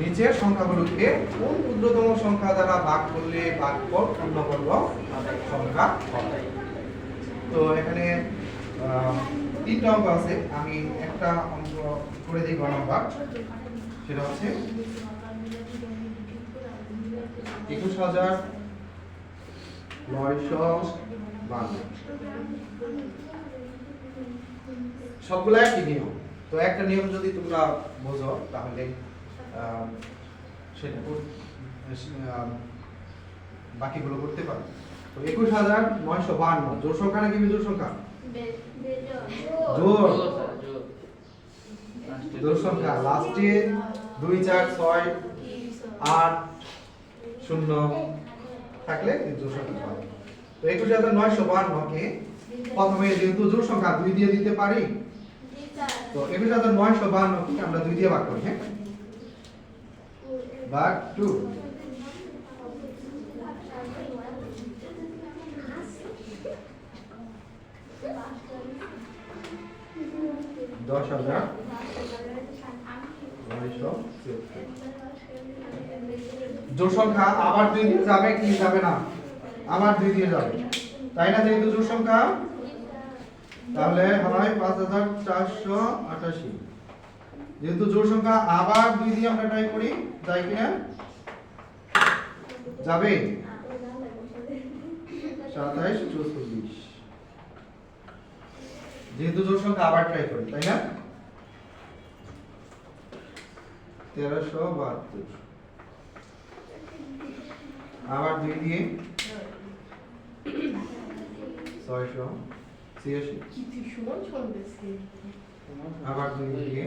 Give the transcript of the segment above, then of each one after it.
নিচের সংখ্যাগুলোকে কোন ক্ষুদ্রতম সংখ্যা দ্বারা ভাগ করলে ভাগফল পূর্ণবর্গ সংখ্যা তো এখানে তিনটা অঙ্ক আছে। আমি একটা অঙ্ক করে দিই নাম্বার সেটা হচ্ছে একুশ হাজার নয়শো সবগুলো একই নিয়ম। তো একটা নিয়ম যদি তোমরা বোঝো, তাহলে সেটা বাকিগুলো করতে পারো তো একুশ হাজার নয়শো বান্ন জোর সংখ্যা নাকি বিজোড় সংখ্যা? জোর। জোর সংখ্যা। লাস্টে দুই চার ছয় আট শূন্য থাকলে জোর সংখ্যা পাবে। তো একুশ হাজার নয়শো বান্নকে প্রথমে যেহেতু জোর সংখ্যা দুই দিয়ে দিতে পারি তো একুশ হাজার নয়শো বান্নকে আমরা দুই দিয়ে ভাগ করি হ্যাঁ? ভাগ টু। দশ হাজার জোর সংখ্যা আবার দুই দিয়ে যাবে, কি যাবে না? আবার দুই দিয়ে যাবে। তাই না যেহেতু জোর সংখ্যা? তাহলে হয় পাঁচ হাজার চারশো আটাশি। যেহেতু জোর সংখ্যা আবার দুই দিয়ে আমরা ট্রাই করি যাই কিনা যাবে? সাতাইশ চৌচল্লিশ। যেহেতু সংখ্যা আবার ট্রাই করি তাই না? তেরোশো বাহাত্তর। আবার দুই দিয়ে? ছয়শো ছিয়াশি। আবার দুই দিয়ে?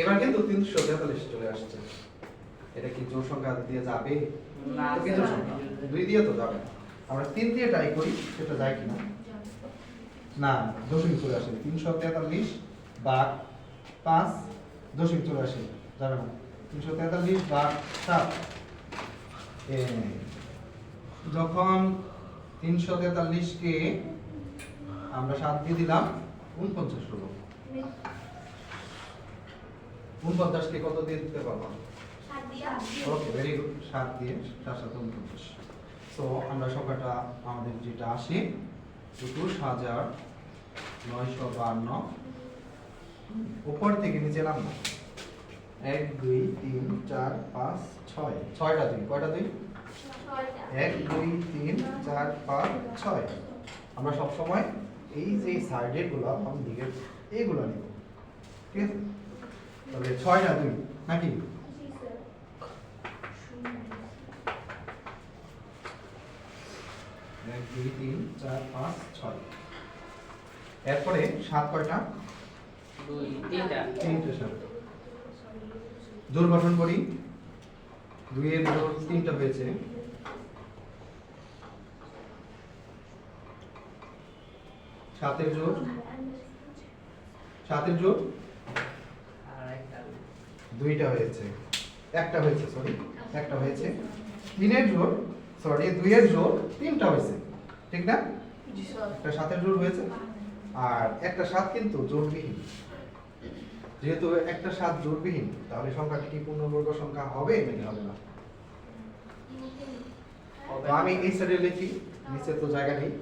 এবার কিন্তু তিনশো তেতাল্লিশ চলে আসছে। এটা কি জোর সংখ্যা দিয়ে যাবে? জোর সংখ্যা। দুই দিয়ে তো যাবে। আমরা তিন দিয়ে ট্রাই করি সেটা যায় কিনা? না দশমিক চলে আসে। তিনশো তেতাল্লিশ বা পাঁচ দশমিক চলে আসে। যাবে না। তিনশো তেতাল্লিশ বা সাত। যখন তিনশো তেতাল্লিশকে আমরা সাত দিয়ে দিলাম উনপঞ্চাশ হলো উনপঞ্চাশকে কত দিয়ে দিতে পারব? ওকে ভেরি গুড সাত দিয়ে সাত সাত উনপঞ্চাশ। সো আমরা সংখ্যাটা আমাদের যেটা আসে একুশ হাজার নয়শো বান্ন। উপর থেকে নিচে নামবো। এক দুই তিন চার পাঁচ ছয়। ছয়টা দুই কয়টা দুই? এক দুই তিন চার পাঁচ ছয়। আমরা সব সময় এই যে সাইডেরগুলো বাম দিকের এইগুলো নিব। ঠিক আছে? তাহলে ছয়টা দুই নাকি? এক দুই তিন চার পাঁচ ছয়। এরপরে সাত কয়টা? তিনটে। সাত। জোর গঠন করি। দুইয়ের জোর তিনটা হয়েছে সাতের জোর? সাতের জোর? দুইটা হয়েছে। একটা হয়েছে সরি একটা হয়েছে। তিনের জোর সরি দুইয়ের জোর, তিনটা হয়েছে। ঠিক না? একটা সাতের জোর হয়েছে। আর একটা সাত কিন্তু জোরবিহীন। যেহেতু একটা সাত জোরবিহীন, তাহলে সংখ্যাটি কি পূর্ণবর্গ সংখ্যা হবে? নাকি হবে না? আমি এই সাইডে লিখি, নিচে তো জায়গা নেই।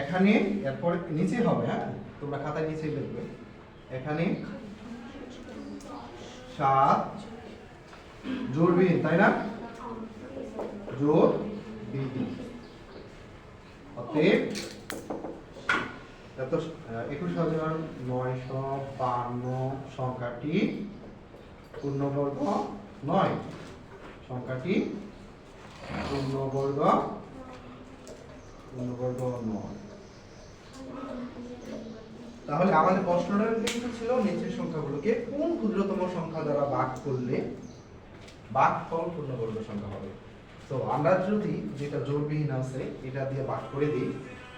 এখানে, এরপরে নিচে হবে হ্যাঁ? তোমরা খাতায় নিচেই লিখবে। এখানে সাত জোরবিহীন, তাই না? জোর বিহীন অতএব এত একুশ হাজার নয়শো বান্ন সংখ্যাটি পূর্ণবর্গ নয়। সংখ্যাটি পূর্ণবর্গ পূর্ণবর্গ নয়। তাহলে আমাদের প্রশ্নটা কিন্তু ছিল? নিচের সংখ্যাগুলোকে কোন ক্ষুদ্রতম সংখ্যা দ্বারা ভাগ করলে ভাগফল পূর্ণবর্গ সংখ্যা হবে? তো আমরা যদি যেটা জোরবিহীন আছে, এটা দিয়ে ভাগ করে দিই,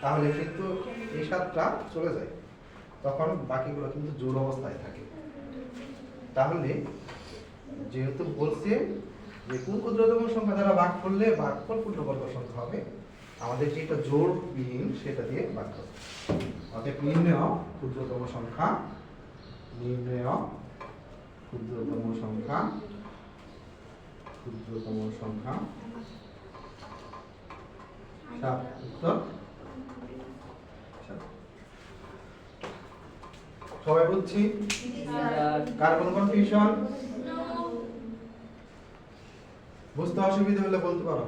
তাহলে কিন্তু এই সাতটা চলে যায়। তখন বাকিগুলো কিন্তু জোর অবস্থায় থাকে। তাহলে যেহেতু বলছে যে কোন ক্ষুদ্রতম সংখ্যা দ্বারা ভাগ করলে ভাগফল পূর্ণবর্গ সংখ্যা হবে আমাদের যেটা জোড়বিহীন সেটা দিয়ে ভাগ করো অতএব নির্ণয় ক্ষুদ্রতম সংখ্যা নির্ণয় ক্ষুদ্রতম সংখ্যা ক্ষুদ্রতম সংখ্যা। সাত উত্তর। সবাই বুঝছি কার কোনো কনফিউশন বুঝতে অসুবিধা হলে বলতে পারো।